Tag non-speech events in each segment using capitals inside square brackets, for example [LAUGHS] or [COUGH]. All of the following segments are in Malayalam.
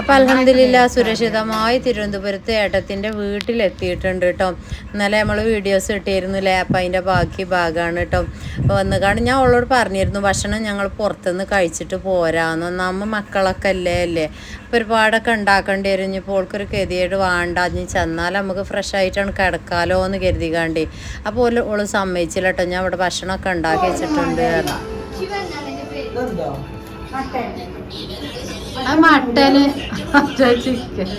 അപ്പം അലഹമില്ല സുരക്ഷിതമായി തിരുവനന്തപുരത്ത് ഏട്ടത്തിന്റെ വീട്ടിലെത്തിയിട്ടുണ്ട് കേട്ടോ. ഇന്നലെ നമ്മൾ വീഡിയോസ് ഇട്ടിരുന്നില്ലേ? അപ്പം അതിന്റെ ബാക്കി ഭാഗമാണ് കേട്ടോ. അപ്പൊ വന്ന് കാണും. ഞാൻ അവളോട് പറഞ്ഞിരുന്നു ഭക്ഷണം ഞങ്ങൾ പുറത്തുനിന്ന് കഴിച്ചിട്ട് പോരാന്ന്. നമ്മ മക്കളൊക്കെ അല്ലേ അല്ലേ? അപ്പൊ ഒരുപാടൊക്കെ ഉണ്ടാക്കേണ്ടി വരും. ഇപ്പോൾ ഓൾക്കൊരു കെതിയായിട്ട് വേണ്ട. ഇനി ചെന്നാൽ നമുക്ക് ഫ്രഷ് ആയിട്ടാണ് കിടക്കാലോ എന്ന് കരുതി കാണ്ടി അപ്പോൾ ഓൾ ഓൾ സമ്മതിച്ചില്ല കേട്ടോ. ഞാൻ ഇവിടെ ഭക്ഷണമൊക്കെ ഉണ്ടാക്കി വെച്ചിട്ടുണ്ട്. പറഞ്ഞു മട്ടന് ചിക്കൻ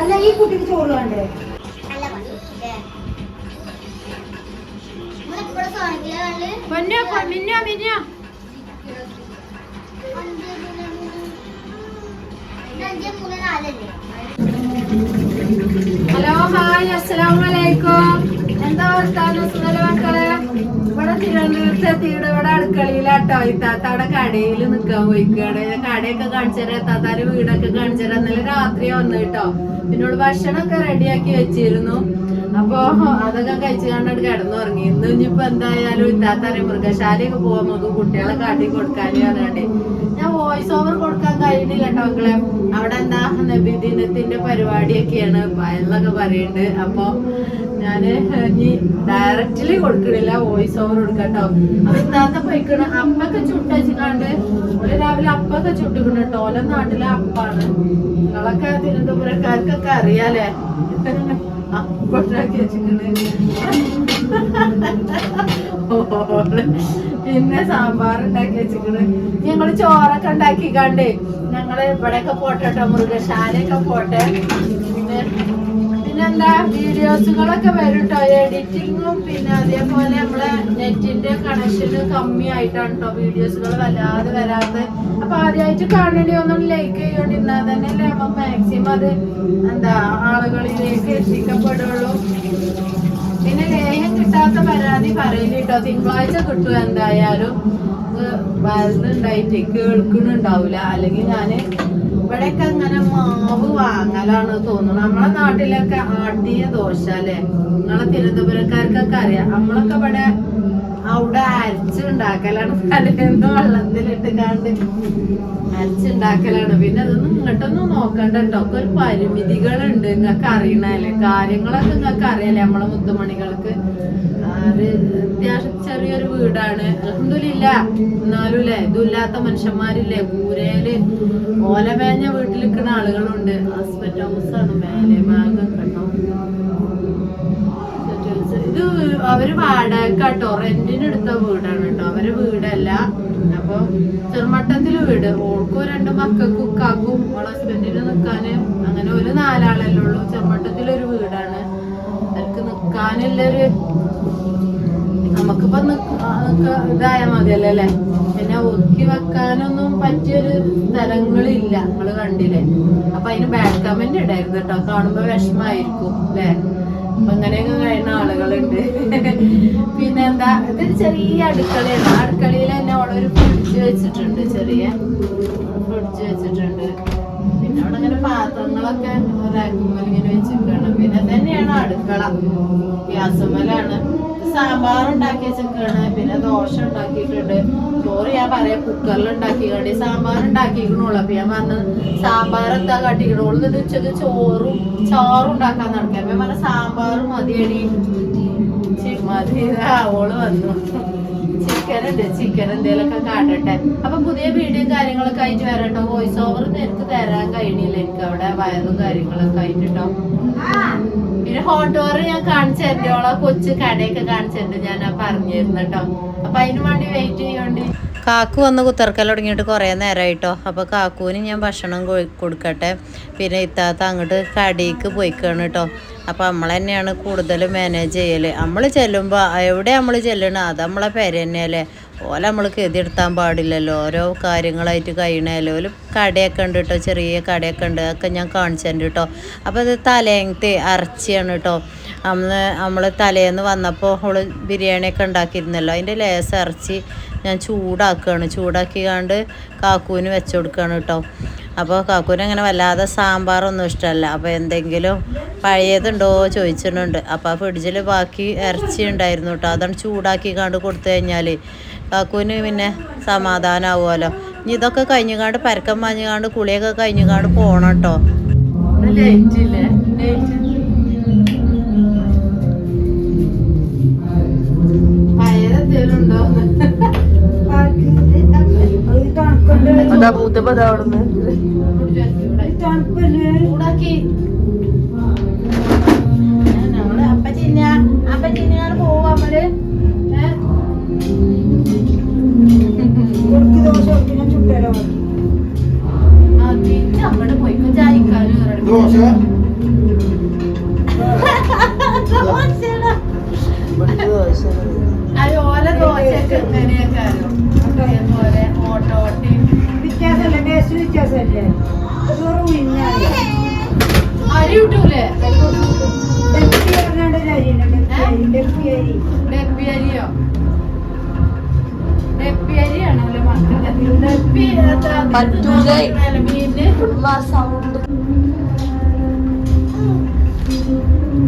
അല്ല ഈ കുട്ടിക്ക് ചോറ് വേണ്ടേ? മിന്നോ മിന്നോ ഹലോ ഹായ് അസ്സലാമലൈക്കും എന്താ വർത്താനം? തിരുവനന്തപുരത്ത് എത്തിയിട്ട് ഇവിടെ അടുക്കളയിലാട്ടോ. ഇത്താത്ത അവിടെ കടയിൽ നിൽക്കാൻ പോയിക്കാണ് കടയൊക്കെ കാണിച്ചുതരാം ഇത്താത്താന്റെ വീടൊക്കെ കാണിച്ചുതരാം ഇന്നലെ രാത്രി വന്നു കേട്ടോ. പിന്നോട് ഭക്ഷണമൊക്കെ റെഡിയാക്കി വെച്ചിരുന്നു. അപ്പോ അതൊക്കെ കഴിച്ചു കണ്ടിട്ട് കിടന്നുറങ്ങി. ഇന്ന് ഇനിയിപ്പോ എന്തായാലും ഇത്താത്താരെ മൃഗശാലയൊക്കെ പോകാൻ നോക്കും കുട്ടികളെ കാട്ടി കൊടുക്കാനും പറഞ്ഞാണ്ട് ഞാൻ വോയിസ് ഓവർ കൊടുക്കാൻ കഴിയുന്നില്ല കേട്ടോ മക്കളെ. അവിടെ എന്താ നബിദിനത്തിന്റെ പരിപാടിയൊക്കെയാണ്. എന്നൊക്കെ പറയുന്നുണ്ട് അപ്പൊ ഞാൻ ഇനി ഡയറക്റ്റ്ലി കൊടുക്കണില്ല വോയിസ് ഓവർ കൊടുക്കട്ടോ. അപ്പൊ ഇന്നാത്തെ പോയിക്കണ അപ്പൊക്കെ ചുട്ടച്ചിക്കാണ്ട് ഒരു രാവിലെ അപ്പൊക്കെ ചുട്ടിക്കണ കേട്ടോ ഓല നാട്ടിലെ അപ്പാണ്. നിങ്ങളൊക്കെ തിരുവനന്തപുരക്കാർക്കൊക്കെ അറിയാലേ. അപ്പൊണ്ടാക്കി വെച്ചിട്ടുണ്ട് പിന്നെ സാമ്പാർ ഉണ്ടാക്കി വെച്ചിക്കണ് ഞങ്ങൾ ചോറൊക്കെ ഉണ്ടാക്കി കണ്ടേ ഞങ്ങൾ ഇവിടെയൊക്കെ പോട്ടെ കേട്ടോ മൃഗശാലയൊക്കെ പോട്ടെ. പിന്നെ പിന്നെന്താ വീഡിയോസുകളൊക്കെ വരും എഡിറ്റിങ്ങും പിന്നെ അതേപോലെ നമ്മളെ നെറ്റിന്റെ കണക്ഷന് കമ്മിയായിട്ടാണ് കേട്ടോ വീഡിയോസുകൾ വല്ലാതെ വരാത്തത്. അപ്പൊ ആദ്യമായിട്ട് കാണേണ്ടി ഒന്നും ലൈക്ക് ചെയ്യോണ്ടിരുന്നാൽ തന്നെ അപ്പൊ മാക്സിമം അത് എന്താ ആളുകളിലേക്ക് എത്തിക്കപ്പെടുള്ളൂ. പിന്നെ ലേഹം കിട്ടാത്ത പരാതി പറയില്ല കേട്ടോ തിങ്കളാഴ്ച കിട്ടും എന്തായാലും. വരുന്നുണ്ടായിട്ട് കേൾക്കണുണ്ടാവില്ല അല്ലെങ്കിൽ ഞാൻ ഇവിടെയൊക്കെ അങ്ങനെ മാവ് വാങ്ങലാണ് തോന്നുന്നു. നമ്മളെ നാട്ടിലൊക്കെ ആട്ടിയ ദോശ അല്ലെ? നിങ്ങളെ തിരുവനന്തപുരക്കാർക്കൊക്കെ അറിയാം. നമ്മളൊക്കെ ഇവിടെ അവിടെ അരച്ചുണ്ടാക്കലാണ് തലേന്ന് വെള്ളത്തിലിട്ട് കണ്ട് അരച്ചുണ്ടാക്കലാണ് പിന്നെ അതൊന്നും ഇങ്ങോട്ടൊന്നും നോക്കണ്ട കേട്ടോ. ഒക്കെ ഒരു പരിമിതികളുണ്ട്. നിങ്ങൾക്ക് അറിയണല്ലേ കാര്യങ്ങളൊക്കെ നിങ്ങൾക്ക് അറിയാലേ നമ്മളെ മുത്തുമണികൾക്ക്. അത് അത്യാവശ്യം ചെറിയൊരു വീടാണ്. അലഹമില്ല എന്നാലും അല്ലേ ഇതുമില്ലാത്ത മനുഷ്യന്മാരില്ലേ കൂരയിൽ ഓല മേഞ്ഞ വീട്ടിൽ നിൽക്കുന്ന ആളുകളുണ്ട്. ഹസ്ബൻഡ് ഹൗസ് ആണ് മേലെ ഇത് അവർ വാടകക്കാട്ടോ റെന്റിന് എടുത്ത വീടാണ് കേട്ടോ. അവർ വീടല്ല. അപ്പൊ ചെറുമട്ടത്തിൽ വീട്. ഓൾക്കും രണ്ട് മക്കൾക്കും ഉക്കാക്കും ഓളെ ഹസ്ബൻഡിന് നിക്കാന്. അങ്ങനെ ഒരു നാലാളല്ലേ ഉള്ളൂ. ചെറുമട്ടത്തിലൊരു വീടാണ്. അവർക്ക് നിക്കാനുള്ളൊരു നമുക്കിപ്പോ ഇതായ മതി ഇതായാ മതിയല്ലോ അല്ലേ? പിന്നെ ഒതുക്കി വെക്കാനൊന്നും പറ്റിയൊരു സ്ഥലങ്ങളില്ല നമ്മൾ കണ്ടില്ലേ? അപ്പൊ അതിന് ബാഡ് കമന്റ് ഇടായിരുന്നു കേട്ടോ. കാണുമ്പോ വിഷമായിരിക്കും അല്ലെ? അപ്പൊ അങ്ങനെയൊക്കെ കഴിയുന്ന ആളുകളുണ്ട്. [LAUGHS] പിന്നെ എന്താ ഇതൊരു ചെറിയ അടുക്കളയാണ്. അടുക്കളയിൽ തന്നെ അവളൊരു ഫ്രിഡ്ജ് വെച്ചിട്ടുണ്ട് ചെറിയ ഫ്രിഡ്ജ് വെച്ചിട്ടുണ്ട്. പിന്നെ അവിടെ അങ്ങനെ പാത്രങ്ങളൊക്കെ റാക്കുമ്പോൾ ഇങ്ങനെ വെച്ചിരിക്കണം പിന്നെ തന്നെയാണ് അടുക്കള. ഗ്യാസുമലാണ്. സാമ്പാർ ഉണ്ടാക്കി വെച്ചിരിക്കാണ് പിന്നെ ദോശ ഉണ്ടാക്കിയിട്ടുണ്ട്. ചോറ് ഞാൻ പറയാം കുക്കറിൽ ഉണ്ടാക്കി സാമ്പാർ ഉണ്ടാക്കിക്കണുള്ളൂ അപ്പൊ ഞാൻ പറഞ്ഞ സാമ്പാർ എന്താ കാട്ടിക്കണോളൂ എന്നിട്ട് ഉച്ചയ്ക്ക് ചോറും ചോറും ഉണ്ടാക്കാൻ നടക്കാം. അപ്പൊ പറഞ്ഞ സാമ്പാർ മതിയടി. മതി ഓൾ വന്നു. ചിക്കൻ ഉണ്ട് ചിക്കൻ എന്തേലൊക്കെ കാട്ടട്ടെ. അപ്പൊ പുതിയ വീഡിയോ കാര്യങ്ങളൊക്കെ ആയിട്ട് വരട്ടോ. വോയിസ് ഓവർ എനിക്ക് തരാൻ കഴിയണില്ല എനിക്ക് അവിടെ വയറും കാര്യങ്ങളൊക്കെ ആയിട്ട് പിന്നെ ഓവർ ഞാൻ കാണിച്ചു തരണ്ടോളാ കൊച്ചു കടയൊക്കെ കാണിച്ചു ഞാൻ ആ പറഞ്ഞിരുന്നു കേട്ടോ അപ്പൊ അതിന് വേണ്ടി വെയിറ്റ് ചെയ്യോണ്ട്. കാക്കു വന്ന് കുത്തർക്കൽ തുടങ്ങിയിട്ട് കുറേ നേരമായിട്ടോ അപ്പോൾ കാക്കുവിന് ഞാൻ ഭക്ഷണം കൊടുക്കട്ടെ. പിന്നെ ഇത്താത്ത അങ്ങോട്ട് കടിക്ക് പോയിക്കാണ് കേട്ടോ അപ്പോൾ നമ്മൾ തന്നെയാണ് കൂടുതൽ മാനേജ് ചെയ്യൽ നമ്മൾ ചെല്ലുമ്പോൾ എവിടെ നമ്മൾ ചെല്ലണം? അത് നമ്മളെ പേര് തന്നെയല്ലേ? ഓല നമ്മൾ കെതിയെടുത്താൻ പാടില്ലല്ലോ. ഓരോ കാര്യങ്ങളായിട്ട് കഴിയണമല്ലോ ഒരു കടയൊക്കെ ഉണ്ട് കേട്ടോ ചെറിയ കടയൊക്കെ ഉണ്ട്. അതൊക്കെ ഞാൻ കാണിച്ചു തരുന്നുണ്ട് കേട്ടോ അപ്പോൾ അത് തലേങ്ങത്തെ ഇറച്ചിയാണ് കേട്ടോ അന്ന് നമ്മൾ തലേന്ന് വന്നപ്പോൾ അവൾ ബിരിയാണിയൊക്കെ ഉണ്ടാക്കിയിരുന്നല്ലോ. അതിന്റെ ലേസ് ഇറച്ചി ഞാൻ ചൂടാക്കുകയാണ് ചൂടാക്കി കണ്ട് കാക്കൂന് വെച്ചു കൊടുക്കുകയാണ് കേട്ടോ അപ്പോൾ കാക്കൂന് അങ്ങനെ വല്ലാതെ സാമ്പാറൊന്നും ഇഷ്ടമല്ല അപ്പോൾ എന്തെങ്കിലും പഴയതുണ്ടോ ചോദിച്ചിട്ടുണ്ട്. അപ്പോൾ ആ ഫ്രിഡ്ജിൽ ബാക്കി ഇറച്ചി ഉണ്ടായിരുന്നു കേട്ടോ അതാണ് ചൂടാക്കി കണ്ട് കൊടുത്തു കഴിഞ്ഞാൽ കാക്കൂന് പിന്നെ സമാധാനമാവുമല്ലോ ഇനി ഇതൊക്കെ കഴിഞ്ഞുകാണ്ട് പരക്കം മാഞ്ഞുകാണ്ട് കുളിയൊക്കെ കഴിഞ്ഞുകാണ്ട് പോണം കേട്ടോ. ലൈറ്റ് ഇല്ലേ ലൈറ്റ് പഴയതെന്തേലും ഉണ്ടോ തണുപ്പല്ലേ അതാ പൂത്തപ്പോ അവിടുന്ന് തണുപ്പല്ലേ [LAUGHS] അരി ഡെപ്പി അരി ഡെപ്പി അരിയോ? ഡെപ്പി ഡെപ്പി പറ്റൂലേ. മീനിന്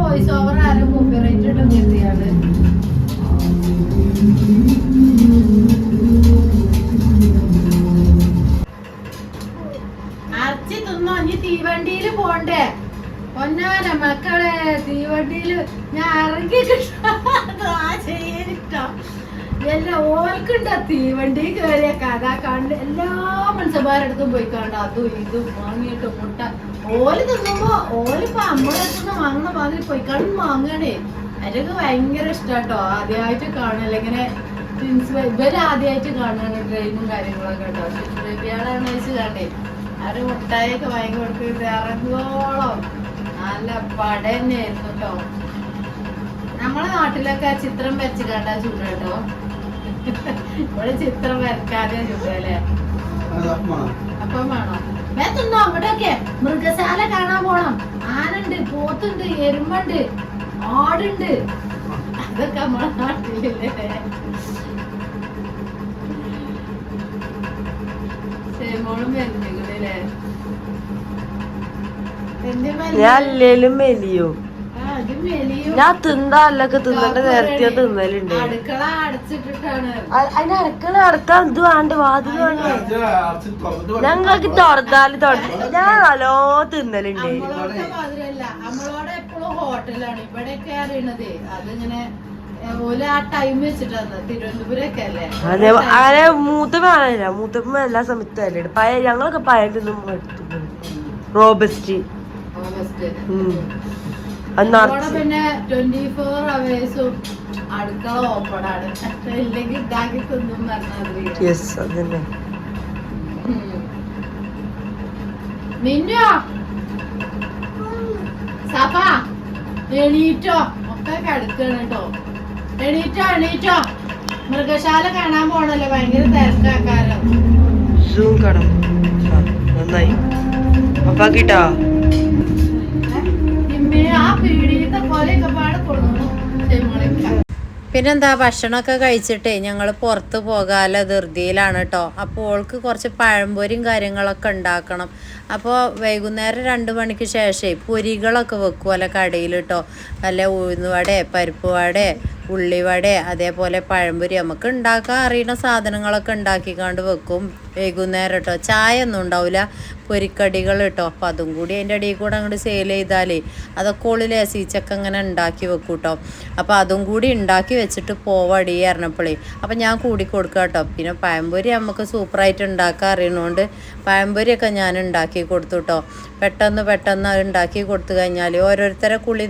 വോയിസ് ഓവർ തീവണ്ടിയിൽ പോണ്ടേ. പൊന്നാന മക്കളെ തീവണ്ടിയിൽ ഞാൻ ഇറങ്ങിട്ടോ എല്ലാം എല്ലാ ഓർക്കുണ്ടോ തീവണ്ടി കയറിയ കഥ കണ്ട്. എല്ലാ മനുഷ്യന്മാരടുത്തും പോയി കണ്ട അതും ഇതും വാങ്ങിയിട്ട് മുട്ട? ഓൽ തിന്നുമ്പോ ഓലിപ്പോ അമ്പലത്തുനിന്ന് വാങ്ങുന്ന മാതിരി പോയി. കണ്ട് വാങ്ങണേ എനിക്ക് ഭയങ്കര ഇഷ്ടാട്ടോ. ആദ്യമായിട്ട് കാണല്ലേ ഇങ്ങനെ ഇവർ ആദ്യമായിട്ട് കാണാണ് ട്രെയിനും കാര്യങ്ങളൊക്കെ കേട്ടോ. ബേബിയാളാണ് വെച്ച് കണ്ടേ. അവർ മുട്ടായൊക്കെ വാങ്ങി കൊടുക്കുന്നത് ഇറങ്ങോളം നല്ല പട തന്നെയായിരുന്നു കേട്ടോ. നമ്മളെ നാട്ടിലൊക്കെ ചിത്രം വരച്ച് കണ്ടാ ചൂട് കേട്ടോ ഇവിടെ ചിത്രം വരക്കാതെ ചൂട് അല്ലേ അത് അപ്പാണോ അപ്പം വേണോ വേത്തുണ്ടോ അവിടെയൊക്കെ മൃഗശാല കാണാൻ പോണം. ആനുണ്ട് പോത്തുണ്ട് എരുമണ്ട് ആടുണ്ട്. അതൊക്കെ നമ്മളെ നാട്ടിലില്ലേ? മോളും വരുന്നില്ലേ ഞാൻ അല്ലേലും ഞാൻ തിന്നാല്ലൊക്കെ തിന്നണ്ട നേരത്തെ തിന്നലുണ്ട്. അടുക്കള അടച്ചിട്ടിട്ടാണ്. അതിന് അടുക്കള അടക്കാൻ ഇത് വേണ്ട? വാതിൽ വേണ്ട? ഞങ്ങൾക്ക് തുറന്നാൽ തുറന്ന് ഞാൻ നല്ലോ തിന്നലുണ്ട്. ഹോട്ടലാണ്. ഇവിടെയൊക്കെ അറിയണത്. അതിങ്ങനെ ഏ, ഓൽ ആ ടൈം വെച്ചിട്ടാണ്. തിരുവനന്തപുരമൊക്കെ അല്ലേ? അതെ അങ്ങനെ മൂത്തമ്മ ആണല്ല മൂത്തമ്മ എല്ലാ സമയത്തും അല്ലേ? പഴയ ഞങ്ങളൊക്കെ പഴയ തിന്നും റോബസ്റ്റ്. പിന്നെ ട്വന്റി ഫോർ അവേഴ്സും അടുക്കള ഓപ്പണാണ് ഇല്ലെങ്കിൽ ഇതാക്കി തിന്നും പറഞ്ഞാൽ യെസ് അതന്നെ. മിന്നോ സഫ എണീറ്റോ? ഒക്കെ കിടക്കാണ് കേട്ടോ. എണീറ്റോ എണീറ്റോ? മൃഗശാല കാണാൻ പോണല്ലോ? ഭയങ്കര തിരക്കാക്കാരം. സൂം കടം നന്നായി. അപ്പാക്കിട്ടോ പിന്നെന്താ ഭക്ഷണമൊക്കെ കഴിച്ചിട്ടേ ഞങ്ങൾ പുറത്ത് പോകാല ധൃതിയിലാണ് കേട്ടോ അപ്പോൾ ഓൾക്ക് കുറച്ച് പഴംപൊരിയും കാര്യങ്ങളൊക്കെ ഉണ്ടാക്കണം. അപ്പോൾ വൈകുന്നേരം രണ്ട് മണിക്ക് ശേഷമേ പൊരികളൊക്കെ വെക്കുമല്ലോ കടയിൽ കേട്ടോ വല്ല ഉഴുന്നുവട പരിപ്പ് വട ഉള്ളിവട അതേപോലെ പഴംപൊരി നമുക്ക് ഉണ്ടാക്കാൻ അറിയുന്ന സാധനങ്ങളൊക്കെ ഉണ്ടാക്കിക്കാണ്ട് വെക്കും വൈകുന്നേരം കേട്ടോ ചായ ഒന്നും ഉണ്ടാവില്ല പൊരിക്കടികൾ കേട്ടോ. അപ്പം അതും കൂടി അതിന്റെ ഇടയിൽ കൂടെ അങ്ങോട്ട് സെയിൽ ചെയ്താലേ അതൊക്കെ ഉള്ളിൽ എസീച്ചൊക്കെ അങ്ങനെ ഉണ്ടാക്കി വെക്കും കേട്ടോ. അപ്പോൾ അതും കൂടി ഉണ്ടാക്കി വെച്ചിട്ട് പോവാടി പറഞ്ഞപ്പോഴേ അപ്പം ഞാൻ കൂടി കൊടുക്കുക കേട്ടോ. പിന്നെ പഴംപൊരി നമുക്ക് സൂപ്പറായിട്ട് ഉണ്ടാക്കാൻ അറിയണോണ്ട് പഴംപൊരിയൊക്കെ ഞാൻ ഉണ്ടാക്കി കൊടുത്തു കേട്ടോ. പെട്ടെന്ന് പെട്ടെന്ന് അത് ഉണ്ടാക്കി കൊടുത്തു കഴിഞ്ഞാൽ ഓരോരുത്തരെ കുളി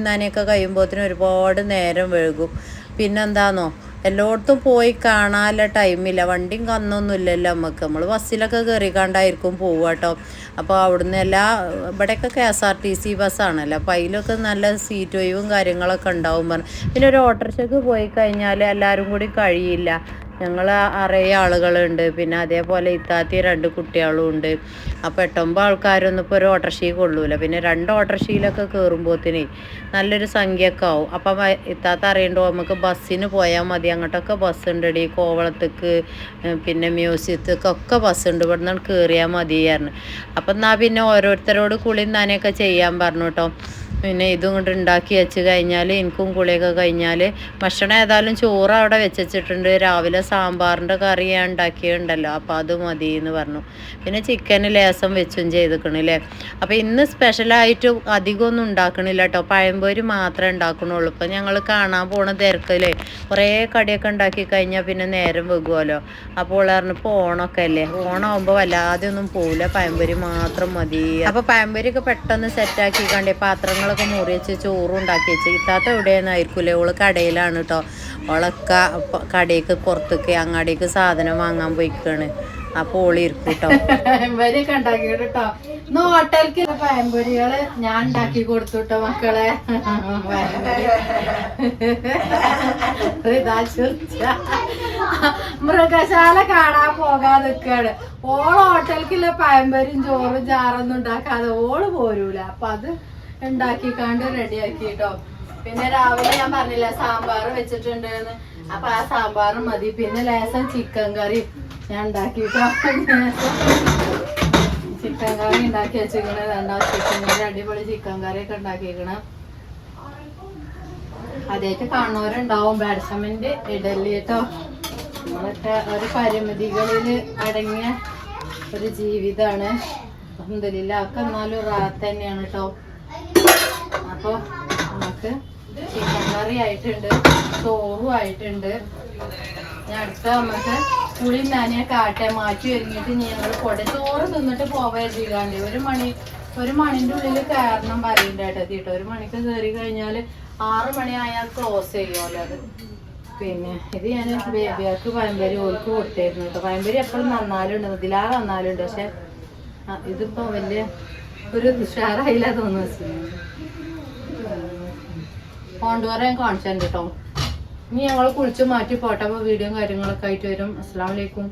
കഴിയുമ്പോഴത്തേനും ഒരുപാട് നേരം വഴുകും പിന്നെന്താന്നോ എല്ലായിടത്തും പോയി കാണാനുള്ള ടൈമില്ല. വണ്ടിയും കന്നൊന്നും ഇല്ലല്ലോ നമുക്ക് നമ്മൾ ബസ്സിലൊക്കെ കയറിക്കാണ്ടായിരിക്കും പോവുക കേട്ടോ അപ്പോൾ അവിടുന്ന് എല്ലാ ഇവിടെയൊക്കെ K S R T C ബസ്സാണല്ലോ. അപ്പോൾ അതിലൊക്കെ നല്ല സീറ്റ് ഒഴിവും കാര്യങ്ങളൊക്കെ ഉണ്ടാവും പറഞ്ഞു. പിന്നെ ഒരു ഓട്ടോറിക്ഷയ്ക്ക് പോയി കഴിഞ്ഞാൽ എല്ലാവരും കൂടി കഴിയില്ല. ഞങ്ങൾ അറിയ ആളുകളുണ്ട്. പിന്നെ അതേപോലെ ഇത്താത്തി രണ്ട് കുട്ടികളും ഉണ്ട്. അപ്പോൾ എട്ടൊമ്പത് ആൾക്കാരൊന്നും ഇപ്പോൾ ഒരു ഓട്ടോറിക്ഷയിൽ കൊള്ളൂല. പിന്നെ രണ്ട് ഓട്ടോറിക്ഷയിലൊക്കെ കയറുമ്പോഴത്തേനേ നല്ലൊരു സംഖ്യയൊക്കെ ആവും. അപ്പം ഇത്താത്ത അറിയണ്ടോ? നമുക്ക് ബസ്സിന് പോയാൽ മതി. അങ്ങോട്ടൊക്കെ ബസ് ഉണ്ടടി കോവളത്തേക്ക് പിന്നെ മ്യൂസിയത്തേക്കൊക്കെ ബസ് ഉണ്ട് ഇവിടെ നിന്ന് കയറിയാൽ മതിയായിരുന്നു അപ്പം എന്നാൽ പിന്നെ ഓരോരുത്തരോട് കുളി നനയൊക്കെ ചെയ്യാൻ പറഞ്ഞു കേട്ടോ. പിന്നെ ഇതും കൊണ്ട് ഉണ്ടാക്കി വെച്ച് കഴിഞ്ഞാൽ എനിക്കും കുളിയൊക്കെ കഴിഞ്ഞാൽ ഭക്ഷണം ഏതായാലും ചോറ് അവിടെ വെച്ചിട്ടുണ്ട്. രാവിലെ സാമ്പാറിന്റെ കറി ഞാൻ അപ്പം അത് മതി എന്ന് പറഞ്ഞു. പിന്നെ ചിക്കൻ ലേസം വെച്ചും ചെയ്തിക്കണില്ലേ അപ്പോൾ ഇന്ന് സ്പെഷ്യലായിട്ട് അധികമൊന്നും ഉണ്ടാക്കണില്ല കേട്ടോ പഴംപൊരി മാത്രമേ ഉണ്ടാക്കണുള്ളൂ. ഇപ്പം ഞങ്ങൾ കാണാൻ പോണ തിരക്കില്ലേ കുറേ കടിയൊക്കെ ഉണ്ടാക്കി കഴിഞ്ഞാൽ പിന്നെ നേരം വെക്കുമല്ലോ അപ്പോൾ പറഞ്ഞു ഇപ്പോൾ ഓണമൊക്കെ അല്ലേ? ഓണമാകുമ്പോൾ വല്ലാതെ ഒന്നും പോവില്ല പഴംപൊരി മാത്രം മതി. അപ്പോൾ പഴംപൊരിയൊക്കെ പെട്ടെന്ന് സെറ്റാക്കി കണ്ടേ പാത്രങ്ങളൊക്കെ മുറി വെച്ച് ചോറും ഉണ്ടാക്കി വെച്ച്. ഇത്താത്ത എവിടെയെന്നായിരിക്കൂലേ? ഓൾ കടയിലാണ് കേട്ടോ ഓളൊക്കെ കടയ്ക്ക് പുറത്തേക്ക് അങ്ങാടിക്ക് സാധനം വാങ്ങാൻ പോയിക്കാണ്. അപ്പൊ ഓളി ഇരിക്കും കേട്ടോ കേട്ടോ പഴംപൊരികൾ ഞാൻ ഉണ്ടാക്കി കൊടുത്തു കേട്ടോ മക്കളെ. മൃഗശാല കാണാൻ പോകാൻ നിൽക്കാണ് ഓൾ ഹോട്ടലിക്കുള്ള പഴംപൊരിയും ചോറും ചാറൊന്നും ഉണ്ടാക്കാതെ ഓൾ പോരൂല. അപ്പൊ അത് ഉണ്ടാക്കിക്കാണ്ട് റെഡിയാക്കി കേട്ടോ പിന്നെ രാവിലെ ഞാൻ പറഞ്ഞില്ല സാമ്പാർ വെച്ചിട്ടുണ്ടെന്ന്. അപ്പൊ ആ സാമ്പാറും മതി. പിന്നെ ലേസം ചിക്കൻ കറി ഞാൻ ഉണ്ടാക്കിട്ടോ. ചിക്കൻ കറി ഉണ്ടാക്കി വെച്ചിരിക്കണേ രണ്ടാം ചിക്കൻ കറി അടിപൊളി ചിക്കൻ കറി ഒക്കെ ഉണ്ടാക്കിയിരിക്കണം. അതായിട്ട് കാണുന്നവരുണ്ടാവും. ബാഡ്സമെന്റ് ഇഡലി കേട്ടോ. നമ്മളൊക്കെ ഒരു പരിമിതികളിൽ അടങ്ങിയ ഒരു ജീവിതാണ് അൽഹംദുലില്ലാ ഒക്കെ എന്നാലും റാത്ത് തന്നെയാണ് കേട്ടോ. അപ്പോൾ നമുക്ക് ചിക്കൻ കറി ആയിട്ടുണ്ട് ചോറും ആയിട്ടുണ്ട്. ഞാൻ അടുത്ത നമുക്ക് പുളി നനയെ കാട്ടെ മാറ്റി ഒരുങ്ങിയിട്ട് ഞങ്ങൾ കൊട ചോറ് തിന്നിട്ട് പോവാതിരിക്കാണ്ട് ഒരു മണി ഒരു മണിന്റെ ഉള്ളിൽ കയറണം പറയണ്ട കേട്ടോ ഒരു മണിക്ക് കയറി കഴിഞ്ഞാൽ ആറ് ആയാൽ ക്ലോസ് ചെയ്യുമല്ലോ അത്. പിന്നെ ഇത് ഞാൻ ബേബിയാർക്ക് പയമ്പരി ഓർക്ക് കൊടുത്തായിരുന്നു കേട്ടോ പയമ്പരി എപ്പോഴും നന്നാലുണ്ട്. ഇതിലാറ് നന്നാലുണ്ട്. പക്ഷെ ഇതിപ്പോ വലിയ ഒരു ഉഷാറായില്ല തോന്നുന്നു കോണ്ടുവരെ ഞാൻ കാണിച്ചിട്ടുണ്ട് കേട്ടോ ഇനി ഞങ്ങൾ കുളിച്ച് മാറ്റി പോട്ടെ അപ്പോൾ വീഡിയോയും കാര്യങ്ങളൊക്കെ ആയിട്ട് വരും. അസ്സാം വലൈക്കും